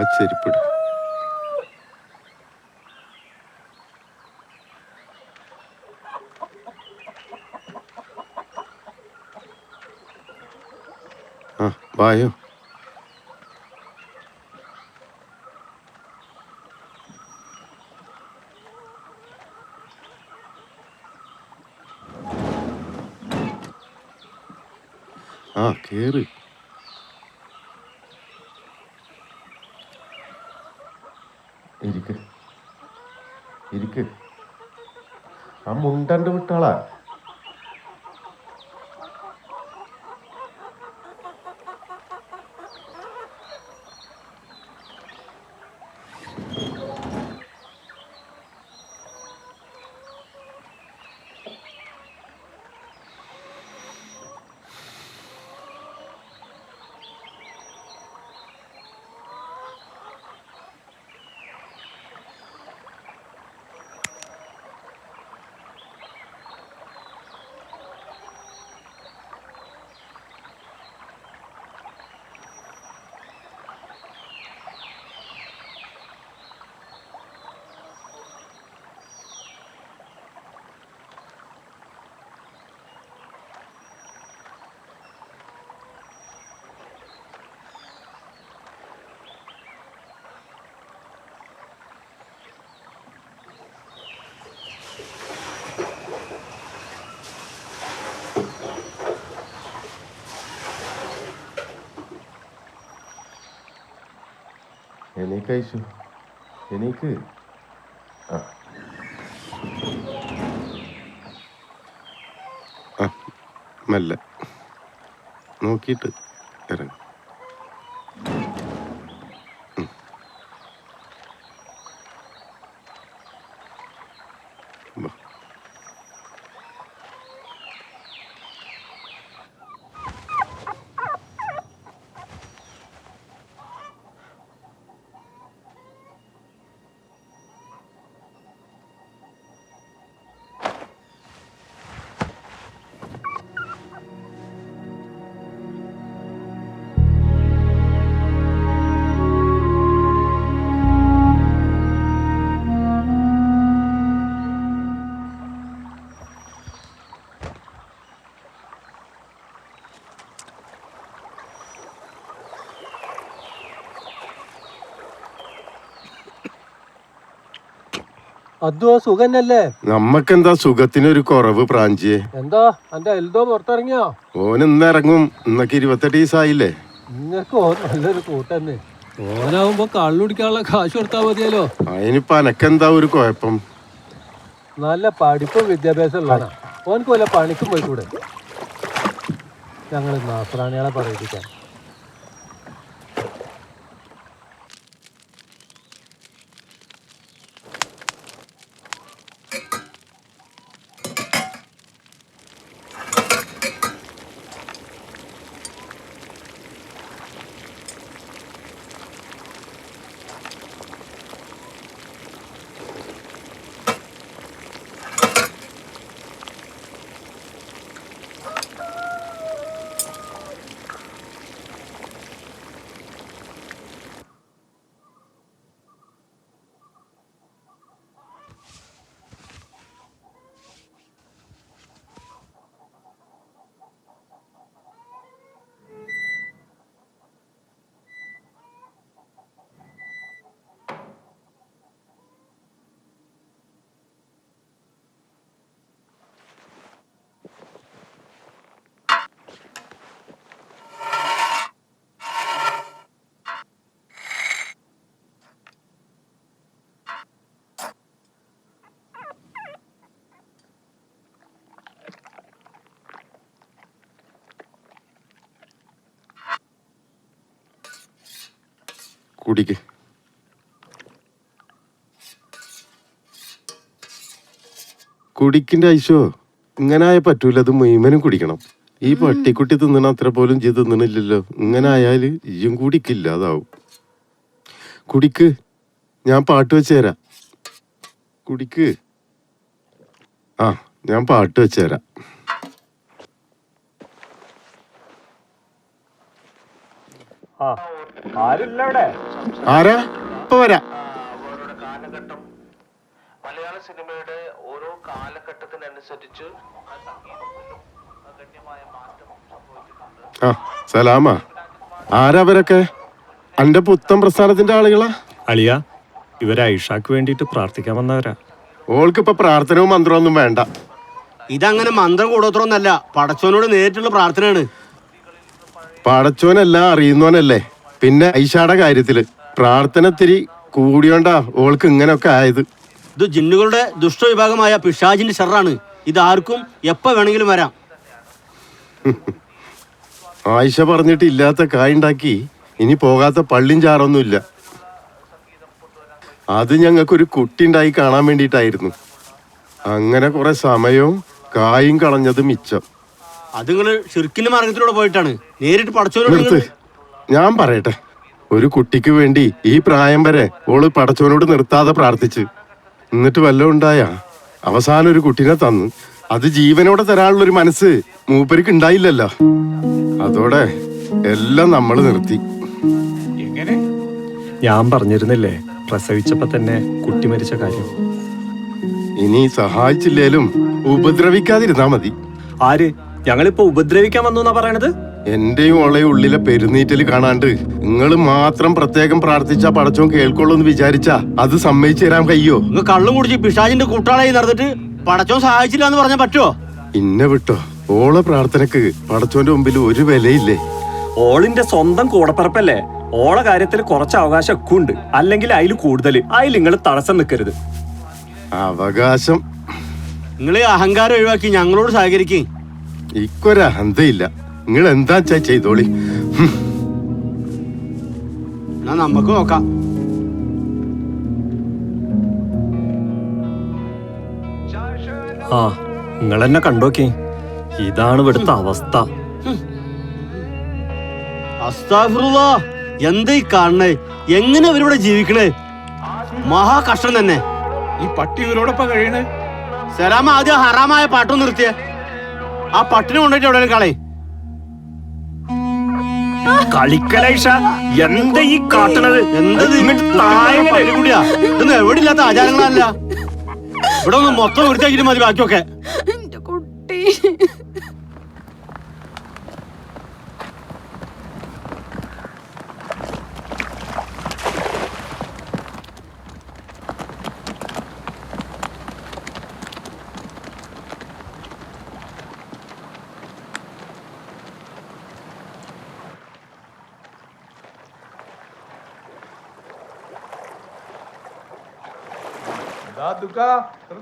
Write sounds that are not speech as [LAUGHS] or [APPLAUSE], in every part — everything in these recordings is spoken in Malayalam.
ആ ചെരുപ്പിട്. ആ വായോ. ആ കേറ്. para. എണീക്ക്. അയച്ചു എണീക്ക് ആ മെല്ലെ. നോക്കിയിട്ട്. അദ്വ സുഖന്നല്ലേ? നമ്മക്കെന്താ സുഖത്തിനൊരു കുറവ് പ്രാഞ്ചിയെ? എന്താ? എന്റെ എൽദോ പുറത്തിറങ്ങിയോ? ഓൻ ഇന്ന് ഇറങ്ങും. ഇന്നൊക്കെ ഇരുപത്തെട്ട് ദിവസമായില്ലേ നിങ്ങൾക്ക് ഓ നല്ലൊരു കൂട്ടന്നെ. ഓനാവുമ്പോ കള്ളുടിക്കാനുള്ള കാശ് കൊടുത്താ മതിയല്ലോ. അതിനിപ്പോ അനക്കെന്താ ഒരു കുഴപ്പം? നല്ല പഠിപ്പും വിദ്യാഭ്യാസം ഉള്ളതാണ് ഓനക്ക് വല്ല പണിക്കും പോയിക്കൂടെ? ഞങ്ങൾ നാസ്രാണികളെ പറയിപ്പിക്കാൻ. കുടിക്ക്. കുടിക്കിന്റെ ഐശോ ഇങ്ങനെ ആയ പറ്റൂല അത് മീമനും കുടിക്കണം. ഈ പട്ടിക്കുട്ടി തിന്നണ അത്ര പോലും ജി തിന്നണില്ലല്ലോ. ഇങ്ങനെ ആയാൽ ഇയും കുടിക്കില്ല അതാവും കുടിക്ക്. ഞാൻ പാട്ട് വെച്ച് തരാം. കുടിക്ക്. ആ ഞാൻ പാട്ട് വെച്ച് തരാം. ആ. ആരാ? ഇപ്പൊ വരാ. മലയാള സിനിമയുടെ ഓരോ കാലഘട്ടത്തിനനുസരിച്ച് ആ സലാമാ. ആരാ അവരൊക്കെ? അന്റെ പുത്തൻ പ്രസ്ഥാനത്തിന്റെ ആളുകളാ? അളിയ ഇവരെ ഐഷാക്ക് വേണ്ടിയിട്ട് പ്രാർത്ഥിക്കാൻ വന്നവരാ. ഓൾക്ക് ഇപ്പൊ പ്രാർത്ഥനവും മന്ത്രമൊന്നും വേണ്ട. ഇതങ്ങനെ മന്ത്രം കൂടോത്രമൊന്നല്ല പടച്ചോനോട് നേരിട്ടുള്ള പ്രാർത്ഥനയാണ്. പടച്ചോനല്ല അറിയുന്നവനല്ലേ? പിന്നെ ഐഷാടെ കാര്യത്തിൽ പ്രാർത്ഥനത്തിരി കൂടിയോണ്ടാ ഓൾക്ക് ഇങ്ങനൊക്കെ ആയത്. ഇത് ജിന്നുകളുടെ ദുഷ്ടവിഭാഗമായ പിഷാജിന്റെ ഷെറാണ്. ഇത് ആർക്കും എപ്പോ വേണമെങ്കിലും വരാം. [LAUGHS] ആയിഷ പറഞ്ഞിട്ട് ഇല്ലാത്ത കായുണ്ടാക്കി ഇനി പോകാത്ത പള്ളിയും ചാറൊന്നുമില്ല. അത് ഞങ്ങൾക്കൊരു കുട്ടി ഉണ്ടായി കാണാൻ വേണ്ടിയിട്ടായിരുന്നു. അങ്ങനെ കുറെ സമയവും കായും കളഞ്ഞത് മിച്ചം. അത് നിങ്ങൾ ഷിർക്കിന്റെ മാർഗത്തിലൂടെ പോയിട്ടാണ്. നേരിട്ട് നിങ്ങൾ ഞാൻ പറയട്ടെ. ഒരു കുട്ടിക്ക് വേണ്ടി ഈ പ്രായം വരെ ഓൾ പടച്ചവനോട് നിർത്താതെ പ്രാർത്ഥിച്ച്. എന്നിട്ട് വല്ലതും ഉണ്ടായ? അവസാനം ഒരു കുട്ടിനെ തന്നു. അത് ജീവനോടെ തരാനുള്ള ഒരു മനസ്സ് മൂപ്പരിക്ക് ഉണ്ടായില്ലല്ലോ. അതോടെ എല്ലാം നമ്മൾ നിർത്തി. ഞാൻ പറഞ്ഞിരുന്നില്ലേ പ്രസവിച്ചപ്പോ തന്നെ കുട്ടി മരിച്ച കാര്യം? ഇനി സഹായിച്ചില്ലേലും ഉപദ്രവിക്കാതിരുന്നാ മതി. ആര്? ഞങ്ങളിപ്പോ ഉപദ്രവിക്കാൻ വന്നു എന്നാ പറയണത്? എന്റെയും ഉള്ള ഉള്ളിലെ പെരുന്നീറ്റൽ കാണാണ്ട് നിങ്ങൾ മാത്രം പ്രത്യേകം പ്രാർത്ഥിച്ചാ പടച്ചോൻ കേൾക്കുള്ളൂ എന്ന് വിചാരിച്ചാ അത് സമ്മതിച്ചു തരാൻ കയ്യോ നിങ്ങൾ കള്ളും കുടിച്ച് പിഷാജിന്റെ കൂട്ടാളായി നടന്നിട്ട് പടച്ചോൻ സഹായിച്ചില്ല എന്ന് പറഞ്ഞാൽ പറ്റോ ഇന്നെ വിട്ടോ ഓളെ പ്രാർത്ഥനക്ക് പടച്ചോന്റെ മുമ്പിൽ ഒരു വിലയില്ലേ? ഓളിന്റെ സ്വന്തം കൂടപ്പറപ്പല്ലേ? ഓളെ കാര്യത്തിൽ കുറച്ച് അവകാശം ഒക്കെ ഉണ്ട്. അല്ലെങ്കിൽ അതിൽ കൂടുതൽ അതിൽ നിങ്ങൾ തടസ്സം നിൽക്കരുത് അവകാശം. നിങ്ങൾ അഹങ്കാരം ഒഴിവാക്കി ഞങ്ങളോട് സഹകരിക്കും. ഇക്കൊരു അഹന്തയില്ല നിങ്ങൾ എന്താ വെച്ചാ ചെയ്തോളി. എന്നാ നമുക്ക് നോക്കാം. ആ നിങ്ങൾ എന്നെ കണ്ടോക്കി. ഇതാണ് ഇവിടുത്തെ അവസ്ഥ. എന്താ ഈ കാണണേ എങ്ങനെ ഇവരിവിടെ ജീവിക്കണേ? മഹാ കഷ്ടം തന്നെ. ഈ പട്ടി ഇവരോടൊപ്പം കഴിയണേ? സലാമ ആദ്യം ഹറാമായ പാട്ടും നിർത്തിയ. ആ പട്ടിനെ കൊണ്ടിട്ട് എവിടെയും കളയും. കളിക്കലൈഷ എന്താ ഈ കാട്ടണത്? എന്തത്. കൂടിയാ? ഇതൊന്നും എവിടെ ഇല്ലാത്ത ആചാരങ്ങളല്ല. ഇവിടെ ഒന്ന് മൊത്തം വൃത്തിയാക്കിട്ട് മതി ബാക്കിയൊക്കെ. കുട്ടി.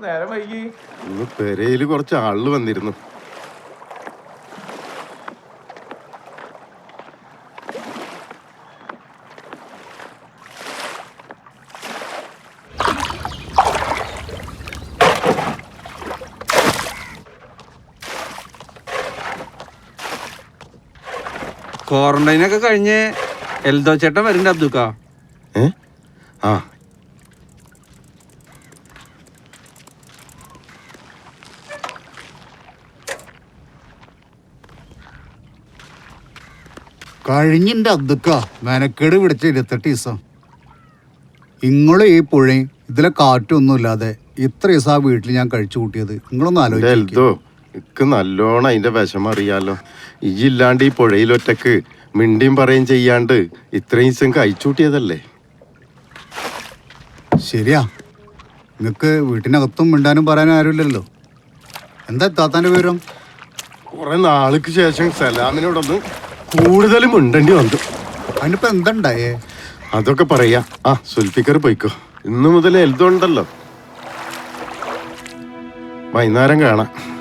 നേരം വൈകി? ഇന്ന് പെരയിൽ കുറച്ച് ആൾ വന്നിരുന്നു ക്വാറന്റൈനൊക്കെ കഴിഞ്ഞ് എൽദോ ചേട്ടൻ വരുന്നുണ്ട് അബ്ദുക്ക. ഏ? ആ കഴിഞ്ഞിന്റെ അദ്ദുക്ക മെനക്കേട് പിടിച്ച ഇരുപത്തെട്ട് ദിവസം. ഇങ്ങളും ഈ പുഴയും ഇതിലെ കാറ്റൊന്നുമില്ലാതെ ഇത്ര ദിവസം ആ വീട്ടിൽ ഞാൻ കഴിച്ചു കൂട്ടിയത്. നിങ്ങളൊന്ന് ആലോചിച്ചു എനിക്ക് ഇക്ക് നല്ലോണം അതിന്റെ വിഷമം അറിയാലോ. ഇല്ലാണ്ട് ഈ പുഴയിലൊറ്റക്ക് മിണ്ടിയും പറയും ചെയ്യാണ്ട് ഇത്രയും ദിവസം കഴിച്ചൂട്ടിയതല്ലേ ശരിയാ. നിങ്ങൾക്ക് വീട്ടിനകത്തും മിണ്ടാനും പറയാനും ആരുമില്ലല്ലോ. എന്താ താത്താന്റെ വിവരം? കുറെ നാൾക്ക് ശേഷം സലാമിനോടൊന്ന് കൂടുതലും ഉണ്ടേണ്ടി വന്നു. അതിനിപ്പോ എന്തുണ്ടായേ? അതൊക്കെ പറയാ. ആ സുൽഫിക്കർ പോയിക്കോ. ഇന്നു മുതൽ എൽദോ ഉണ്ടല്ലോ വൈകുന്നേരം കാണാം.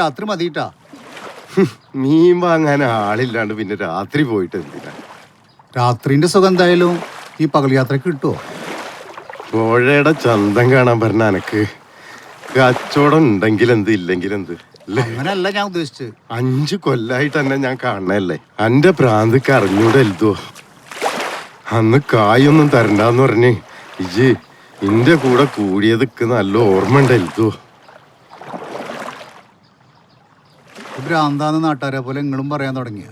രാത്രി മതിയിട്ടാ. മീൻ വാങ്ങാൻ ആളില്ലാണ്ട് പിന്നെ രാത്രി പോയിട്ട് എന്തിനാ? രാത്രിന്റെ സുഖം എന്തായാലും ഈ പകൽ യാത്രയ്ക്ക് കിട്ടുമോ പുഴയുടെ ചന്തം കാണാൻ പറഞ്ഞ അനക്ക്. കച്ചവടം ഉണ്ടെങ്കിൽ എന്ത് ഇല്ലെങ്കിൽ എന്ത്? അല്ലേ? ഞാൻ ഉദ്ദേശിച്ചത്. അഞ്ചു കൊല്ലായിട്ട് തന്നെ ഞാൻ കാണണല്ലേ അന്റെ പ്രാന്തിക്ക് അറിഞ്ഞൂടെ എൽതോ അന്ന് കായൊന്നും തരണ്ടെന്ന് പറഞ്ഞ്. ഇജ് ഇന്റെ കൂടെ കൂടിയതൊക്കെ നല്ല ഓർമ്മ ഉണ്ട് എൽതോ ഭ്രാന്താന്ന് നാട്ടുകാരെ പോലെ നിങ്ങളും പറയാൻ തുടങ്ങിയ.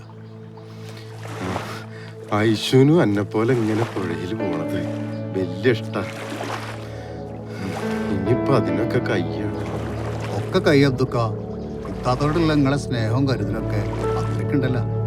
ഐശുനും എന്നെ പോലെ ഇങ്ങനെ പുഴയിൽ പോണത് വലിയ ഇഷ്ടം. ഇനിയിപ്പൊ അതിനൊക്കെ കയ്യാണ്. ഒക്കെ കൈ അബ്ദുക്ക. ഇത്താത്തോടുള്ള നിങ്ങളെ സ്നേഹവും കരുതലൊക്കെ അത്രയ്ക്കുണ്ടല്ലോ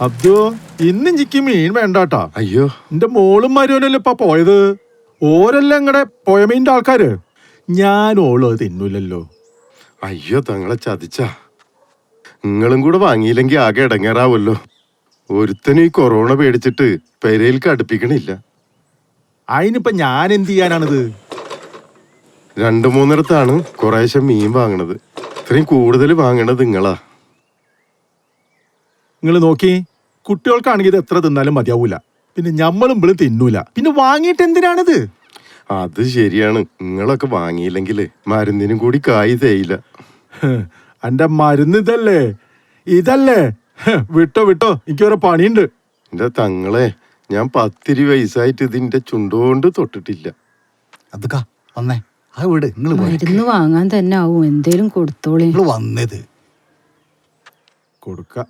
അബ്ദു ഇന്ന് എനിക്ക് മീൻ വേണ്ടാട്ടാ. അയ്യോ. എന്റെ മോളും മരുവനല്ലേ ഇപ്പൊ പോയത്? ഓരല്ല ഇങ്ങടെ പോയമീന്റെ ആൾക്കാര്? ഞാൻ ഓൾ അത് തിന്നൂലല്ലോ. അയ്യോ തങ്ങളെ ചതിച്ച. നിങ്ങളും കൂടെ വാങ്ങിയില്ലെങ്കിൽ ആകെ ഇടങ്ങേറാവല്ലോ ഒരുത്തനും ഈ കൊറോണ പേടിച്ചിട്ട് പെരയിൽക്ക് അടുപ്പിക്കണില്ല. അതിനിപ്പോ ഞാൻ എന്ത് ചെയ്യാനാണിത്? രണ്ടു മൂന്നിടത്താണ് കുറേശ്ശെ മീൻ വാങ്ങണത്. ഇത്രയും കൂടുതൽ വാങ്ങണത് നിങ്ങളാ. നിങ്ങൾ നോക്കി. കുട്ടികൾക്കാണെങ്കിൽ ഇത് എത്ര തിന്നാലും മതിയാവൂല. പിന്നെ ഞമ്മളും ഇവിടെ തിന്നൂല. പിന്നെ വാങ്ങിയിട്ട് എന്തിനാണിത്? അത് ശരിയാണ്. നിങ്ങളൊക്കെ വാങ്ങിയില്ലെങ്കിൽ മരുന്നിനും കൂടി കായ് തേയില്ല. എന്റെ മരുന്ന് ഇതല്ലേ? ഇതല്ലേ? ഹ്, വിട്ടോ വിട്ടോ. എനിക്ക് വേറെ പണിയുണ്ട്. എന്റെ തങ്ങളെ ഞാൻ പത്തിരി വയസ്സായിട്ട് ഇതിന്റെ ചുണ്ടുകൊണ്ട് തൊട്ടിട്ടില്ല. വന്നേ. ആ വീട് നിങ്ങൾ മരുന്ന് വാങ്ങാൻ തന്നെ ആവും. എന്തേലും കൊടുത്തോളേ. നിങ്ങൾ വന്നത്. കൊടുക്ക.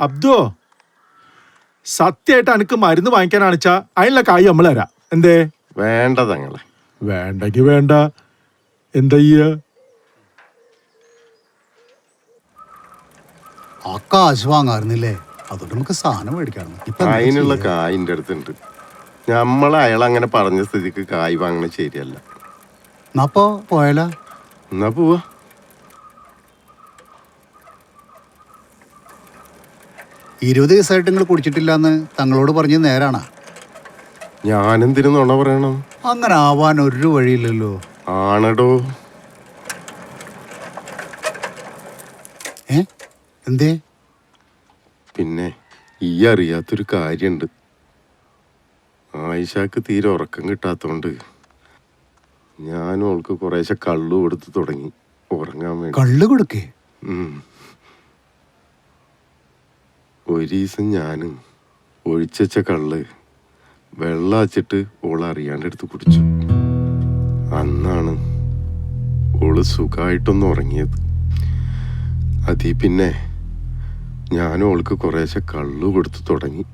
അബ്ദോ സത്യമായിട്ട് അനക്ക് മരുന്ന് വാങ്ങിക്കാനാണിച്ചാ അതിനുള്ള കായ് നമ്മൾ തരാം. എന്തേ? വേണ്ട തങ്ങളെ. വേണ്ടെങ്കി വേണ്ട. എന്താ ചെയ്യ ആ കാശ് വാങ്ങാറുന്നില്ലേ? അതുകൊണ്ട് നമുക്ക് സാധനം മേടിക്കണം ഇപ്പൊ എന്താ അതിനുള്ള ചെയ്യാ? കായിന്റെ അടുത്തുണ്ട്. നമ്മൾ അയാൾ അങ്ങനെ പറഞ്ഞ സ്ഥിതിക്ക് കായ് വാങ്ങണ ശരിയല്ല. എന്നാ അപ്പൊ പോയാലോ? എന്നാ പോവാ. ഇരുപത് ദിവസമായിട്ട് നിങ്ങൾ കുടിച്ചിട്ടില്ല എന്ന് തങ്ങളോട് പറഞ്ഞത് നേരാണ്. ഞാനെന്തിനു നുണ പറയണം? അങ്ങനെ ആവാൻ ഒരു വഴിയില്ലല്ലോ. ആണടോ. ഏ? എന്തേ? പിന്നെ ഈ അറിയാത്തൊരു കാര്യണ്ട്. ആയിഷാക്ക് തീരെ ഉറക്കം കിട്ടാത്തോണ്ട് ഞാനും അവൾക്ക് കുറേശ്ശെ കള്ളു കൊടുത്ത് തുടങ്ങി. ഉറങ്ങാൻ വേണ്ടി. കള്ളു കൊടുക്കേ? ഉം. ഞാനും ഒഴിച്ചച്ച കള്ള് വെള്ളാച്ചിട്ട് ഓൾ അറിയാണ്ട് എടുത്ത് കുടിച്ചു. അന്നാണ് ഓൾ സുഖമായിട്ടൊന്ന് ഉറങ്ങിയത്. അതീ പിന്നെ ഞാൻ ഓൾക്ക് കുറേശ്ശെ കള്ള് കൊടുത്തു തുടങ്ങി.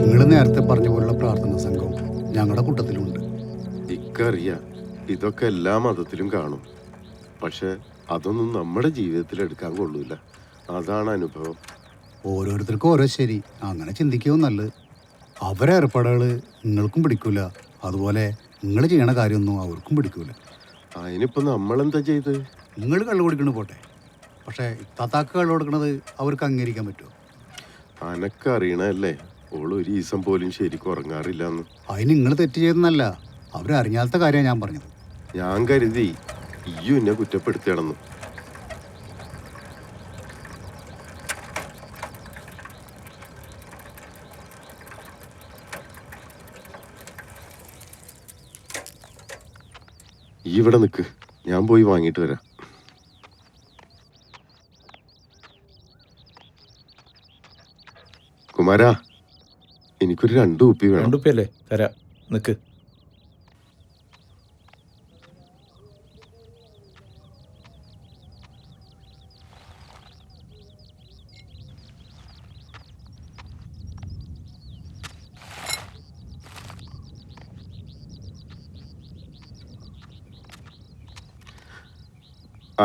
നിങ്ങൾ നേരത്തെ പറഞ്ഞ പോലുള്ള പ്രാർത്ഥനാ സംഘം ഞങ്ങളുടെ കൂട്ടത്തിലുണ്ട്. ഇക്കറിയാം ഇതൊക്കെ എല്ലാ മതത്തിലും കാണും. പക്ഷെ അതൊന്നും നമ്മുടെ ജീവിതത്തിൽ എടുക്കാൻ കൊള്ളൂല. അതാണ് അനുഭവം. ഓരോരുത്തർക്കും ഓരോ ശരി. അങ്ങനെ ചിന്തിക്കുകയും നല്ലത്. അവരെ ഏർപ്പാടുകൾ നിങ്ങൾക്കും പിടിക്കൂല. അതുപോലെ നിങ്ങൾ ചെയ്യണ കാര്യമൊന്നും അവർക്കും പിടിക്കൂല. നമ്മൾ നമ്മളെന്താ ചെയ്ത്? നിങ്ങൾ കള്ളു കുടിക്കണ പോട്ടെ. പക്ഷേ ഇത്താത്താക്ക് കള്ളു കൊടുക്കണത് അവർക്ക് അംഗീകരിക്കാൻ പറ്റുമോ? അനക്ക് അറിയണല്ലേ ഓൾ ഒരു ദിവസം പോലും ശരിക്കും ഉറങ്ങാറില്ല എന്ന് അതിന് നിങ്ങൾ തെറ്റ് ചെയ്തെന്നല്ല അവരറിഞ്ഞാലത്തെ കാര്യമാണ് ഞാൻ പറഞ്ഞത്. ഞാൻ കരുതി ഇയ്യോ എന്നെ കുറ്റപ്പെടുത്തിയാണെന്ന്. ഈ ഇവിടെ നിൽക്ക് ഞാൻ പോയി വാങ്ങിയിട്ട് വരാം. കുമാരാ എനിക്കൊരു രണ്ട് കുപ്പി വേണം. രണ്ടുപ്പയല്ലേ തരാ. നിക്ക്.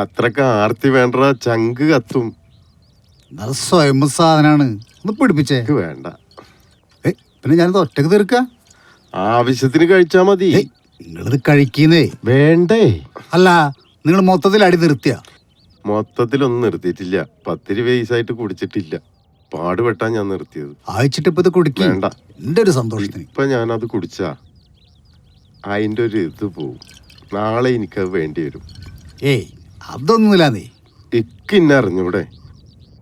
അത്രയ്ക്ക് ആർത്തി വേണ്ട ചങ്ക് കത്തും. സ്വയം സാധനാണ്. ഒന്ന് പിടിപ്പിച്ചേ. എനിക്ക് വേണ്ട. ഏയ് പിന്നെ ഞാനിത് ഒറ്റയ്ക്ക് തീർക്ക? ആവശ്യത്തിന് കഴിച്ചാ മതി. നിങ്ങളിത് കഴിക്കുന്നേ. വേണ്ടേ? അല്ല നിങ്ങൾ മൊത്തത്തിൽ അടി നിർത്തിയ? മൊത്തത്തിലൊന്നും നിർത്തിയിട്ടില്ല. പത്തിരി വയസ്സായിട്ട് കുടിച്ചിട്ടില്ല. പാടുപെട്ടാ ഞാൻ നിർത്തിയത്. അയച്ചിട്ട് ഇപ്പൊ ഇത് കുടിക്കും. വേണ്ട. എന്റെ ഒരു സന്തോഷത്തിന്. ഇപ്പൊ ഞാനത് കുടിച്ചാ. അതിന്റെ ഒരു ഇത് പോവും. നാളെ എനിക്കത് വേണ്ടി വരും. ഏയ് അതൊന്നുമില്ല നീ ഇക്കിന്നറിഞ്ഞൂടെ.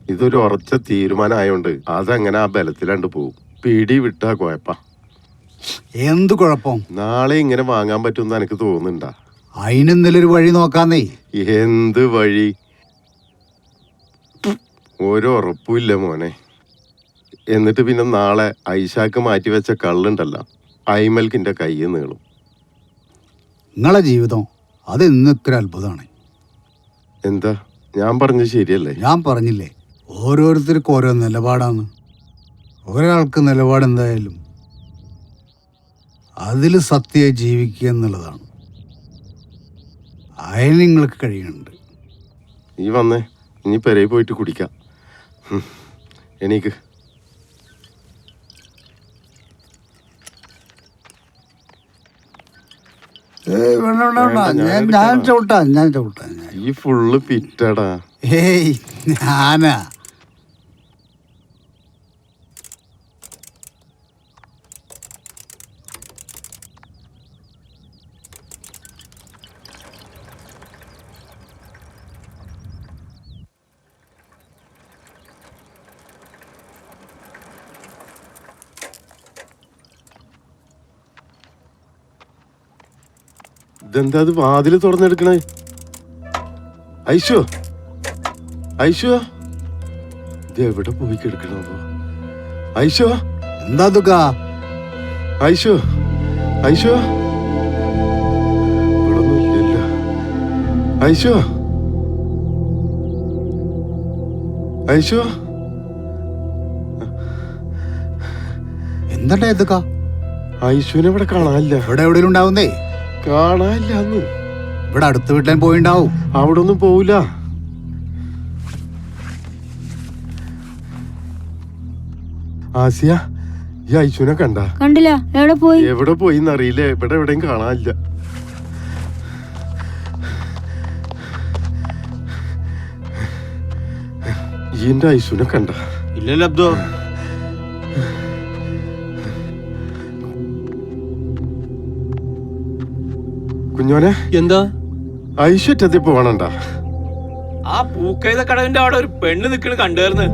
ഇതൊരു ഉറച്ച തീരുമാനമായോണ്ട് അതങ്ങനെ ആ ബലത്തിലാണ്ട് പോകും പിടി വിട്ടാ കുഴപ്പ. എന്ത് കുഴപ്പം? നാളെ ഇങ്ങനെ വാങ്ങാൻ പറ്റുമെന്ന് എനിക്ക് തോന്നുന്നുണ്ടാ. അതിനെന്തെങ്കിലും ഒരു വഴി നോക്കാന്നേ. എന്ത് വഴി? ഒരു ഉറപ്പുമില്ല മോനെ. എന്നിട്ട് പിന്നെ നാളെ ഐഷാക്ക് മാറ്റി വെച്ച കള്ളുണ്ടല്ലോ. ഐമൽക്കിന്റെ കൈ നീളും. നിങ്ങളെ ജീവിതം അത് ഇന്നൊക്കെ ഒരു അത്ഭുതമാണ്. എന്താ? ഞാൻ പറഞ്ഞത് ശരിയല്ലേ? ഞാൻ പറഞ്ഞില്ലേ? ഓരോരുത്തർക്കും ഓരോ നിലപാടാണ്. ഒരാൾക്ക് നിലപാട് എന്തായാലും അതിൽ സത്യം ജീവിക്കുക എന്നുള്ളതാണ്. അതിന് നിങ്ങൾക്ക് കഴിയുന്നുണ്ട്. ഈ വന്നേ. ഇനി പെരയിൽ പോയിട്ട് കുടിക്കാം. ഹും. എണീക്ക് ഏയ് വേണ്ട വേണ്ട വേണ്ട വേണ്ട, ഞാൻ ചവിട്ടാ ഞാൻ ചവിട്ടാ ഈ ഫുള്ള് പിറ്റടാ ഏയ് ഞാനാ. ഇതെന്താ അത് വാതിൽ തുറന്നെടുക്കണേ? ഐശോ ഐശോ. ഇത് എവിടെ പോയി കിടക്കണോ ഐശോ. എന്താ തുക ഐശോ ഐശോ. ഐശോ. ഐശോ. എന്താ ഇതൊക്കെ ഐശുവിനെ ഇവിടെ കാണാനില്ല. ഇവിടെ എവിടെയും ഉണ്ടാവുന്നേ? കാണാനില്ല അന്ന് ഇവിടെ അടുത്ത വീട്ടിലും പോയിണ്ടാവും. അവിടെ ഒന്നും പോവില്ല ആസിയ ഈ ഐശുവിനെ കണ്ട? കണ്ടില്ല. എവിടെ പോയി? എവിടെ പോയി എന്നറിയില്ല ഇവിടെ എവിടെയും കാണാനില്ല. ഈന്റെ ഐശുനെ ഐശുവിനെ കണ്ട? ഇല്ലല്ലോ അബ്ദോ കുഞ്ഞോനെ എന്താ? ഐശു ഒറ്റത്തി പോകണണ്ട ആ പൂക്കൈത കടവിന്റെ അവിടെ ഒരു പെണ്ണ് നിക്കണ് കണ്ടുവരുന്നു.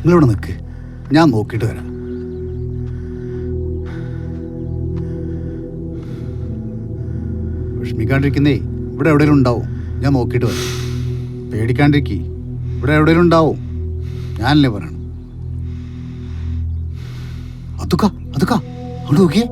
നിങ്ങളിവിടെ നിൽക്ക് ഞാൻ നോക്കിയിട്ട് വരാം. വിഷമിക്കാണ്ടിരിക്കുന്നേ ഇവിടെ എവിടെയും ഉണ്ടാവും. ഞാൻ നോക്കിയിട്ട് വരാം. പേടിക്കാണ്ടിരിക്കേ ഇവിടെ എവിടെയും ഉണ്ടാവും. ഞാനല്ലേ പറയണം അതുക്ക അതുക്ക. അവിടെ നോക്കിയേ.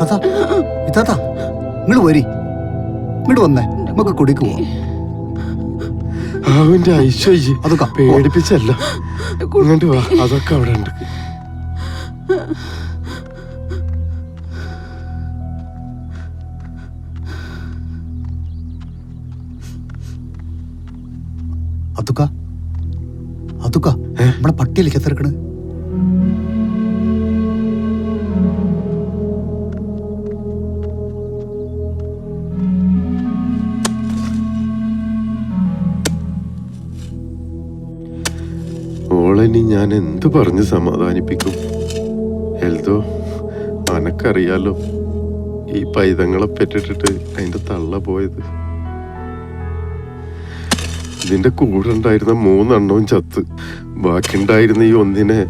താത്ത ഇതാത്ത നിങ്ങൾ വരി. ഇങ്ങോട്ട് വന്നേ നമുക്ക് കുടിക്ക് പോവാം. അവന്റെ ഐശ്വര്യ. അതൊക്കെ പേടിപ്പിച്ചല്ല. ഇങ്ങോട്ട് വാ. അതൊക്കെ അവിടെ ഉണ്ട്. അതുക്ക? അതുക്ക? നമ്മളെ പട്ടിയിലേക്ക് എത്തിറക്കണ് ഓളനി ഞാൻ എന്ത് പറഞ്ഞ് സമാധാനിപ്പിക്കും? എൽദോ അനക്കറിയാലോ ഈ പൈതങ്ങളെ പെറ്റിട്ടിട്ട് അതിന്റെ തള്ള പോയത്. ഇതിന്റെ കൂടെ ഉണ്ടായിരുന്ന മൂന്നെണ്ണവും ചത്ത്. ബാക്കിയുണ്ടായിരുന്ന ഈ ഒന്നിനെ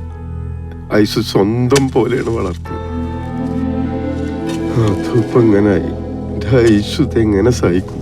ഐസു സ്വന്തം പോലെയാണ് വളർത്തിയത്. ഇപ്പൊ എങ്ങനായി എന്റെ ഐസു ഇതെങ്ങനെ സഹിക്കും?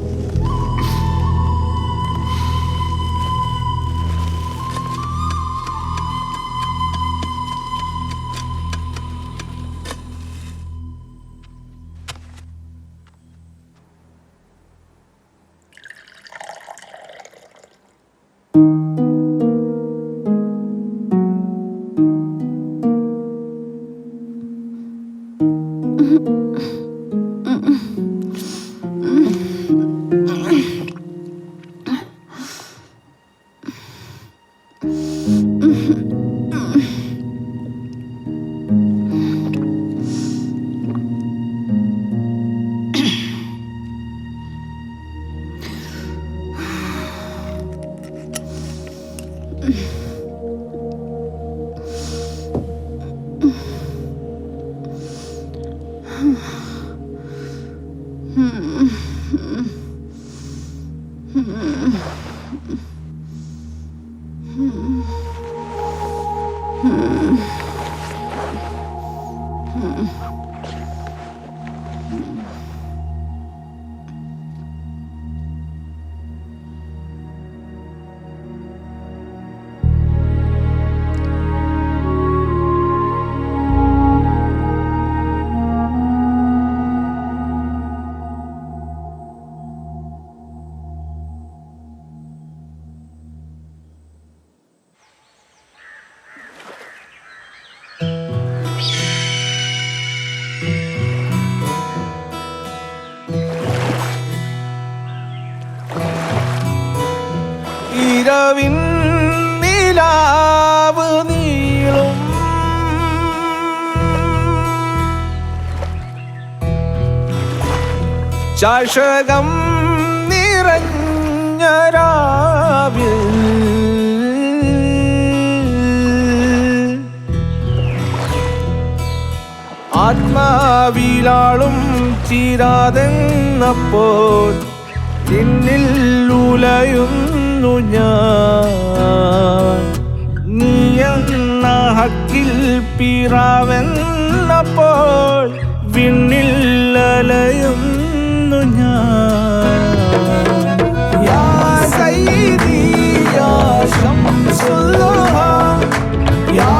ചഷകം നിറഞ്ഞരാവിൽ ആത്മാവിലാളും ചീരാതെന്നപ്പോൾ എന്നിൽ ഉലയുന്നു ഞാൻ. നീയെന്ന ഹക്കിൽ പിറാവെന്നപ്പോൾ വിണ്ണിൽ അലയുന്നു ഞാൻ. യാ സയ്യിദി യാ ശംസുൽ ഹാ യാ